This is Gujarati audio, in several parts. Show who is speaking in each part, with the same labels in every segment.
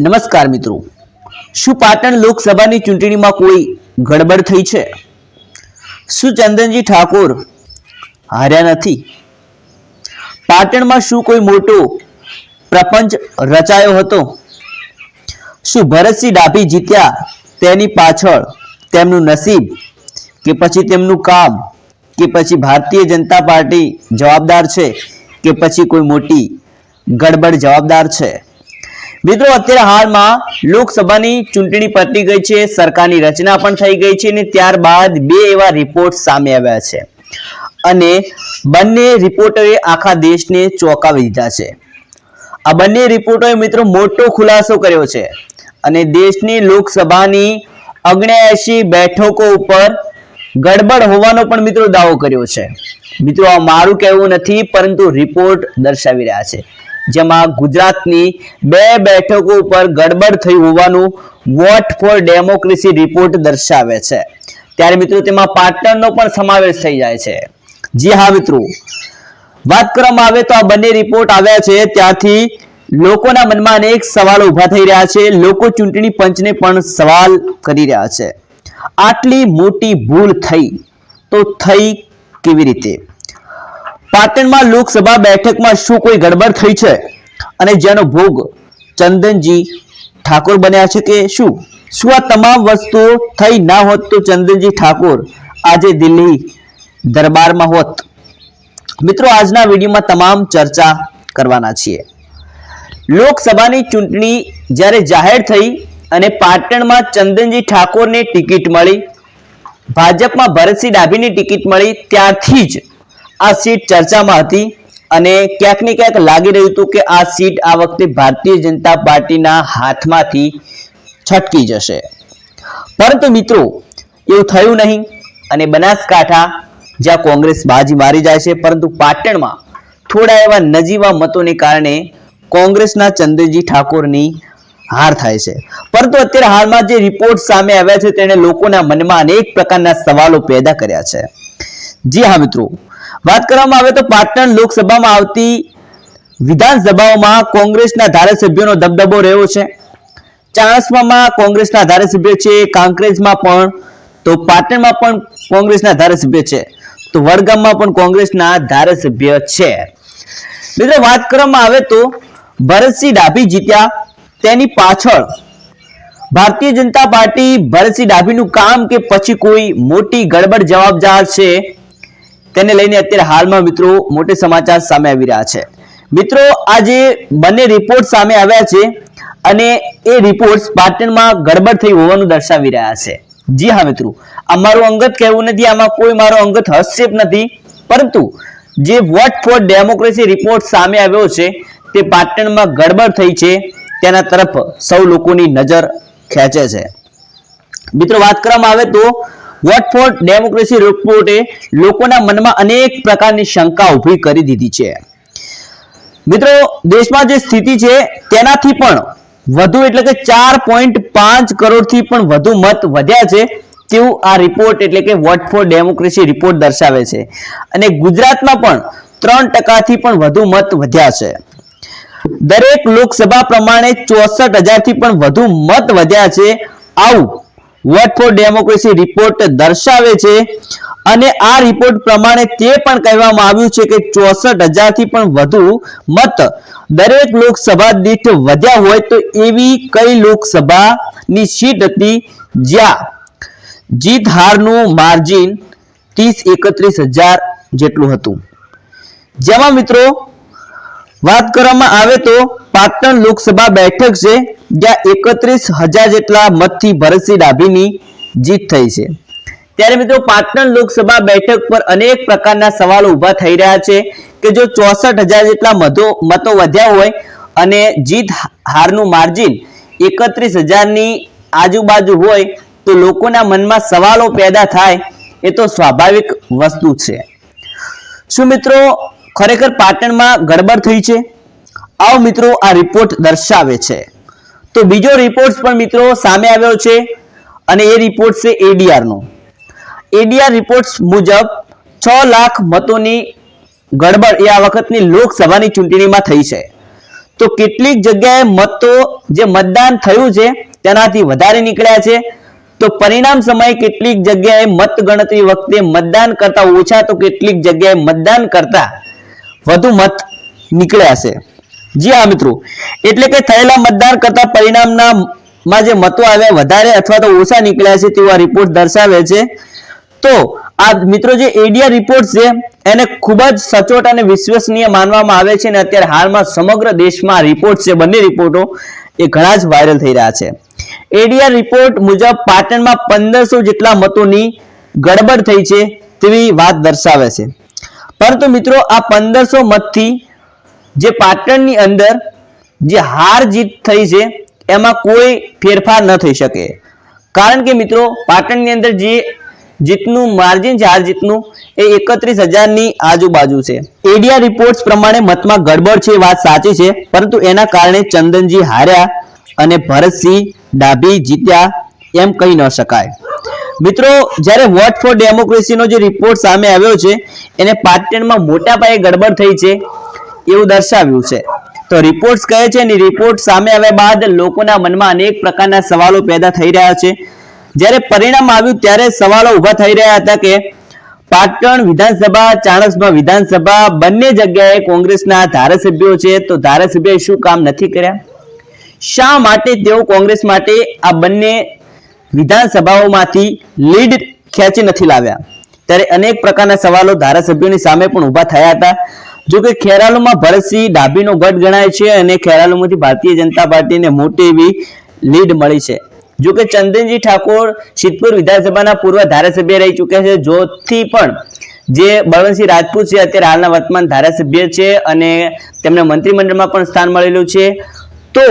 Speaker 1: નમસ્કાર મિત્રો. શું પાટણ લોકસભાની ચૂંટણીમાં કોઈ ગડબડ થઈ છે? શું ચંદનજી ઠાકોર હાર્યા નથી? પાટણમાં શું કોઈ મોટો પ્રપંચ રચાયો હતો? શું ભરતસિંહ ડાભી જીત્યા તેની પાછળ તેમનું નસીબ કે પછી તેમનું કામ કે પછી ભારતીય જનતા પાર્ટી જવાબદાર છે કે પછી કોઈ મોટી ગડબડ જવાબદાર છે? મિત્રો, અત્યારે હાલમાં લોકસભાની ચૂંટણી પતી ગઈ છે, સરકારની રચના પણ થઈ ગઈ છે અને ત્યારબાદ બે એવા રિપોર્ટ સામે આવ્યા છે. અને બંને રિપોર્ટોએ આખા દેશને ચોંકાવી દીધા છે. આ બંને રિપોર્ટોએ મિત્રો મોટો ખુલાસો કર્યો છે અને દેશની લોકસભાની અગ્નેએશી બેઠકો ઉપર ગડબડ હોવાનો પણ મિત્રો દાવો કર્યો છે. મિત્રો, આ મારું કહેવું નથી, પરંતુ રિપોર્ટ દર્શાવી રહ્યા છે. જેમાં ગુજરાતની બે બેઠકો ઉપર ગડબડ થઈ હોવાનું વોટ ફોર ડેમોક્રેસી રિપોર્ટ દર્શાવે છે. ત્યારે મિત્રો તેમાં પાટણનો પણ સમાવેશ થઈ જાય છે. જી હા, મિત્રો. વાત કરવામાં આવે તો આ બંને રિપોર્ટ આવ્યા છે. ત્યાંથી લોકોના મનમાં અનેક સવાલો ઊભા થઈ રહ્યા છે. લોકો ચૂંટણી પંચને પણ સવાલ કરી રહ્યા છે. આટલી મોટી ભૂલ થઈ તો થઈ કેવી રીતે? પાટણમાં લોકસભા બેઠકમાં શું કોઈ ગડબડ થઈ છે? અને જેનો ભોગ ચંદનજી ઠાકોર બન્યા છે કે શું? શું આ તમામ વસ્તુઓ થઈ ના હોત તો ચંદનજી ઠાકોર આજે દિલ્હી દરબારમાં હોત? મિત્રો, આજના વિડીયોમાં તમામ ચર્ચા કરવાના છીએ. લોકસભાની ચૂંટણી જ્યારે જાહેર થઈ અને પાટણમાં ચંદનજી ઠાકોરને ટિકિટ મળી, ભાજપમાં ભરતસિંહ ડાભીની ટિકિટ મળી, ત્યારથી જ આ સીટ ચર્ચામાં હતી અને ક્યાંક ને ક્યાંક લાગી રહ્યું હતું કે આ સીટ આ વખતે ભારતીય જનતા પાર્ટીના હાથમાંથી છટકી જશે. પરંતુ મિત્રો, એવું થયું નહીં અને બનાસકાંઠા, જ્યાં કોંગ્રેસ બાજી મારી જાય છે, પરંતુ પાટણમાં થોડા એવા નજીવા મતોને કારણે કોંગ્રેસના ચંદ્રજી ઠાકોરની હાર થાય છે. પરંતુ અત્યારે હાલમાં જે રિપોર્ટ સામે આવ્યા છે, તેણે લોકોના મનમાં અનેક પ્રકારના સવાલો પેદા કર્યા છે. જી હા, મિત્રો. વાત કરવામાં આવે તો પાટણ લોકસભામાં આવતી વિધાનસભાઓમાં કોંગ્રેસના ધારાસભ્યોનો દબદબો રહ્યો છે. ચાણસ્મામાં કોંગ્રેસના ધારાસભ્ય છે, કાંકરેજમાં પણ, તો પાટણમાં પણ કોંગ્રેસના ધારાસભ્ય છે. તો વડગામમાં પણ કોંગ્રેસના ધારાસભ્ય છે. મિત્રો, વાત કરવામાં આવે તો ભરતસિંહ ડાભી જીત્યા તેની પાછળ. ભારતીય જનતા પાર્ટી ભરતસિંહ ડાભીનું કામ કે પછી કોઈ મોટી ગડબડ જવાબદાર છે તેને લઈને અત્યારે હાલમાં મિત્રો મોટે સમાચાર સામે આવી રહ્યા છે. મિત્રો આ જે બંને રિપોર્ટ સામે આવ્યા છે અને એ રિપોર્ટ પાટણમાં ગડબડ થઈ હોવાનું દર્શાવી રહ્યા છે. જી હા, મિત્રો. આ મારું અંગત કહેવું નથી, આમાં કોઈ મારો અંગત હસ્તક્ષેપ નથી, પરંતુ જે વોટ ફોર ડેમોક્રેસી રિપોર્ટ સામે આવ્યો છે, તે પાટણમાં ગડબડ થઈ છે, તેના તરફ સૌ લોકોની નજર ખેંચે છે. મિત્રો, વાત કરવામાં આવે તો વોટ ફોર ડેમોક્રેસી રિપોર્ટે લોકોના મનમાં અનેક પ્રકારની શંકા ઊભી કરી દીધી છે. મિત્રો, દેશમાં જે સ્થિતિ છે, તેનાથી પણ વધુ એટલે કે ચાર પોઈન્ટ પાંચ કરોડથી પણ વધુ મત વધ્યા છે તેવું આ રિપોર્ટ એટલે કે વોટ ફોર ડેમોક્રેસી રિપોર્ટ દર્શાવે છે. અને ગુજરાતમાં પણ ત્રણ ટકાથી પણ વધુ મત વધ્યા છે. દરેક લોકસભા પ્રમાણે ચોસઠ હજારથી પણ વધુ મત વધ્યા છે. આવું વોટ ફોર ડેમોક્રેસી રિપોર્ટ દર્શાવે છે? અને આ રિપોર્ટ પ્રમાણે તે પણ કહેવામાં આવ્યું છે કે ચોસઠ હજારથી પણ વધુ મત દરેક લોકસભા દીઠ વધ્યા હોય તો એવી કઈ લોકસભાની સીટ હતી? જ્યાં જીત હારનું માર્જિન ત્રીસ એકત્રીસ હજાર જેટલું હતું. જેમાં મિત્રો વાત કરવામાં આવે તો પાટણ લોકસભા બેઠક છે, જ્યાં એકત્રીસ હજાર જેટલા મતથી ભરતસિંહ ડાભીની જીત થઈ છે. ત્યારે મિત્રો પાટણ લોકસભા બેઠક પર અનેક પ્રકારના સવાલો ઊભા થઈ રહ્યા છે કે જો ચોસઠ હજાર જેટલા મતો મતો વધ્યા હોય અને જીત હારનું માર્જિન એકત્રીસ હજારની આજુબાજુ હોય તો લોકોના મનમાં સવાલો પેદા થાય એ તો સ્વાભાવિક વસ્તુ છે. શું મિત્રો ખરેખર પાટણમાં ગડબડ થઈ છે? આવો મિત્રો આ રિપોર્ટ દર્શાવે છે. તો બીજો રિપોર્ટ પણ મિત્રો સામે આવ્યો છે અને એ રિપોર્ટ છે એડીઆર નો. એડીઆર રિપોર્ટ્સ મુજબ છ લાખ મતોની ગડબડ એ આ વખતની લોકસભાની ચૂંટણીમાં થઈ છે. તો કેટલીક જગ્યાએ મતો જે મતદાન થયું છે તેનાથી વધારે નીકળ્યા છે. તો પરિણામ સમયે કેટલીક જગ્યાએ મત ગણતરી વખતે મતદાન કરતા ઓછા, તો કેટલીક જગ્યાએ મતદાન કરતા વધુ મત નીકળ્યા છે જી હા, મિત્રો. એટલે કે થયેલા મતદાન કરતા પરિણામના માં જે મતો આવ્યા વધારે અથવા તો ઓછા નીકળ્યા છે તેવા રિપોર્ટ દર્શાવે છે. તો આ મિત્રો જે એડિયા રિપોર્ટ છે, એને ખૂબ જ સચોટ અને વિશ્વસનીય માનવામાં આવે છે અને અત્યારે હાલમાં સમગ્ર દેશમાં રિપોર્ટ છે, બંને રિપોર્ટો એ ઘણા જ વાયરલ થઈ રહ્યા છે. એડિયા રિપોર્ટ મુજબ પાટણમાં પંદરસો જેટલા મતોની ગડબડ થઈ છે તેવી વાત દર્શાવે છે. પરંતુ મિત્રો, આ પંદરસો મતથી જે પાટણની અંદર જે હાર જીત થઈ છે, એમાં કોઈ ફેરફાર ન થઈ શકે. કારણ કે મિત્રો, પાટણની અંદર જે જીતનું માર્જિન છે, હાર જીતનું, એ એકત્રીસ હજારની આજુબાજુ છે. એડિયા રિપોર્ટ્સ પ્રમાણે મતમાં ગડબડ છે વાત સાચી છે, પરંતુ એના કારણે ચંદનજી હાર્યા અને ભરતસિંહ ડાભી જીત્યા, એમ કહી ન શકાય. મિત્રો, જ્યારે વોટ ફોર ડેમોક્રેસીનો જે રિપોર્ટ સામે આવ્યો છે, એને પાટણમાં મોટા પાયે ગડબડ થઈ છે એવું દર્શાવ્યું છે. તો રિપોર્ટ્સ કહે છે અને રિપોર્ટ સામે આવ્યા બાદ લોકોના મનમાં અનેક પ્રકારના સવાલો પેદા થઈ રહ્યા છે. જ્યારે પરિણામ આવ્યું ત્યારે સવાલો ઊભા થઈ રહ્યા હતા કે પાટણ વિધાનસભા ચાણસમાં વિધાનસભા બંને જગ્યાએ કોંગ્રેસના ધારાસભ્યો છે, તો ધારાસભ્યએ શું કામ નથી કર્યા? શા માટે તેઓ કોંગ્રેસ માટે આ બંને વિધાનસભાઓમાંથી લીડ ખેંચી નથી લાવ્યા. ત્યારે અનેક પ્રકારના સવાલો ધારાસભ્યોની સામે પણ ઊભા થયા હતા. જો કે ખેરાલુમાં ભરતસિંહ ડાભીનો ગઢ ગણાય છે અને ખેરાલુમાંથી ભારતીય જનતા પાર્ટીને મોટી એવી લીડ મળી છે. જો કે ચંદનજી ઠાકોર સિદ્ધપુર વિધાનસભાના પૂર્વ ધારાસભ્ય રહી ચૂક્યા છે. જોથી પણ જે બળવંતસિંહ રાજપૂત છે, અત્યારે હાલના વર્તમાન ધારાસભ્ય છે અને તેમને મંત્રીમંડળમાં પણ સ્થાન મળેલું છે. તો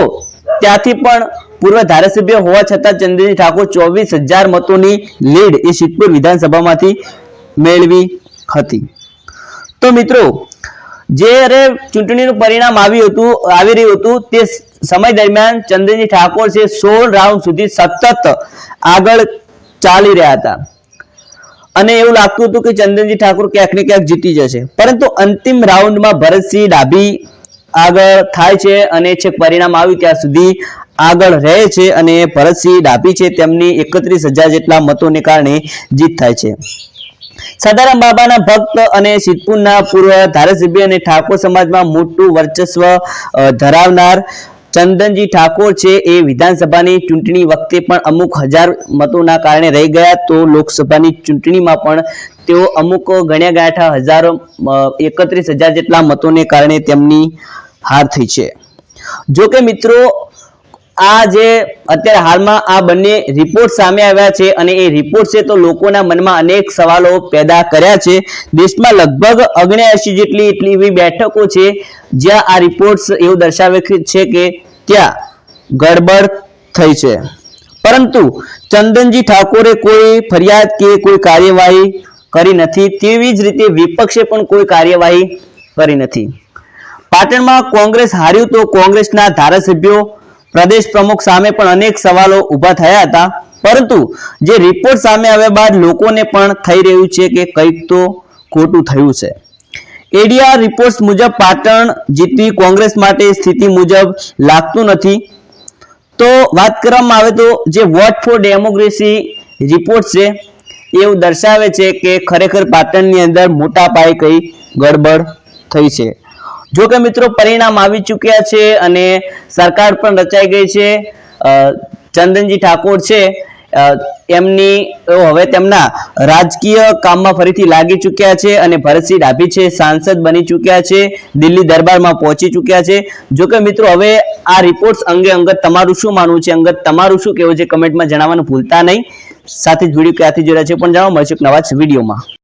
Speaker 1: ત્યાંથી પણ પૂર્વ ધારાસભ્ય હોવા છતાં ચંદ્રજી ઠાકોર ચોવીસ હજાર મતોની લીડ એ સિદ્ધપુર વિધાનસભામાંથી મેળવી હતી. તો મિત્રો જ્યારે ચૂંટણીનું પરિણામ આવ્યું હતું, આવી રહ્યું હતું, તે સમય દરમિયાન ચંદ્રજી ઠાકોર છે સોળ રાઉન્ડ સુધી સતત આગળ ચાલી રહ્યા હતા. અને એવું લાગતું હતું કે ચંદનજી ઠાકોર ક્યાંક ને ક્યાંક જીતી જશે. પરંતુ અંતિમ રાઉન્ડમાં ભરતસિંહ ડાભી આગળ થાય છે અને છેક પરિણામ આવ્યું ત્યાં સુધી આગળ રહે છે અને ભરતસિંહ ડાભી છે, તેમની એકત્રીસ હજાર જેટલા મતોને કારણે જીત થાય છે. સદારામ બાબાના ભક્ત અને સિદ્ધપુરના પૂર્વ ધારાસભ્ય અને ઠાકોર સમાજમાં મોટું વર્ચસ્વ ધરાવનાર ચંદનજી ઠાકોર છે એ વિધાનસભાની ચૂંટણી વખતે પણ અમુક હજાર મતોના કારણે રહી ગયા, તો લોકસભાની ચૂંટણીમાં પણ તેઓ અમુક ગણ્યા ગાંઠા હજારો એકત્રીસ હજાર જેટલા મતોને કારણે તેમની હાર થઈ છે. જો કે મિત્રો આ જે અત્યારે હાલમાં આ બંને રિપોર્ટ સામે આવ્યા છે અને એ રિપોર્ટ છે તો લોકોના મનમાં અનેક સવાલો પેદા કર્યા છે. દેશમાં લગભગ અગ્નેએસી જેટલી એટલી એવી બેઠકો છે જ્યાં આ રિપોર્ટ્સ એવું દર્શાવે છે કે ત્યાં ગડબડ થઈ છે. પરંતુ ચંદનજી ઠાકોરે કોઈ ફરિયાદ કે કોઈ કાર્યવાહી કરી નથી તેવી જ રીતે વિપક્ષે પણ કોઈ કાર્યવાહી કરી નથી. પાટણમાં કોંગ્રેસ હાર્યું તો કોંગ્રેસના ધારાસભ્યો પ્રદેશ પ્રમુખ સામે પણ અનેક સવાલો ઊભા થયા હતા. પરંતુ જે રિપોર્ટ સામે આવ્યા બાદ લોકોને પણ થઈ રહ્યું છે કે કંઈક તો ખોટું થયું છે. એડિયા રિપોર્ટ્સ મુજબ પાટણ જીતવી કોંગ્રેસ માટે સ્થિતિ મુજબ લાગતું નથી. તો વાત કરવામાં આવે તો જે વોટ ફોર ડેમોક્રેસી રિપોર્ટ છે, એવું દર્શાવે છે કે ખરેખર પાટણની અંદર મોટા પાયે કઈ ગડબડ થઈ છે. જો કે મિત્રો પરિણામ આવી ચૂક્યા છે અને સરકાર પણ રચાઈ ગઈ છે. ચંદનજી ઠાકોર છે. એમની હવે તેમના રાજકીય કામમાં ફરીથી લાગી ચૂક્યા છે અને ભરતસિંહ ડાભી છે, સાંસદ બની ચૂક્યા છે, દિલ્હી દરબારમાં પહોંચી ચૂક્યા છે. જો કે મિત્રો હવે આ રિપોર્ટ્સ અંગે અંગત તમારું શું માનવું છે? અંગત તમારું શું કહેવું છે? કમેન્ટમાં જણાવવાનું ભૂલતા નહીં. સાથે જ વીડિયો ક્યાંથી જોડ્યા છે પણ જાણવા મળશે નવા જ વિડીયોમાં